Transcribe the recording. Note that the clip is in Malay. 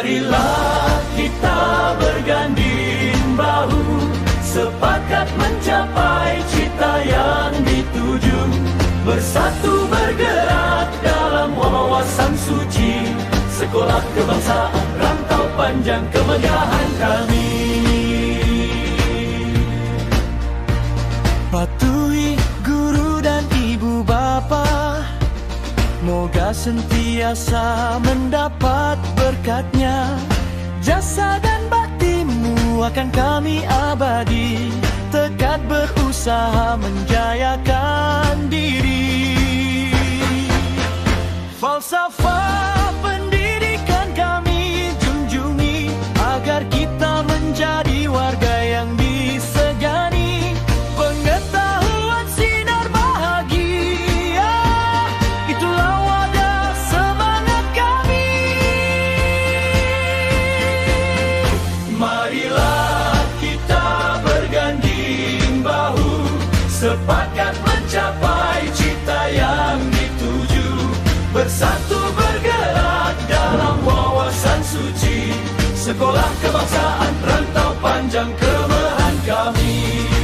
Marilah kita berganding bahu Sepakat mencapai cita yang dituju. Bersatu bergerak dalam wawasan suci Sekolah kebangsaan rantau panjang kemegahan kami. Patuhi guru dan ibu bapa Moga sentiasa mendapat berkatnya akan kami abadi. Tekad berusaha menjayakan sepakat mencapai cita yang dituju. Bersatu bergerak dalam wawasan suci. Sekolah kebangsaan rantau panjang kemerdekaan kami.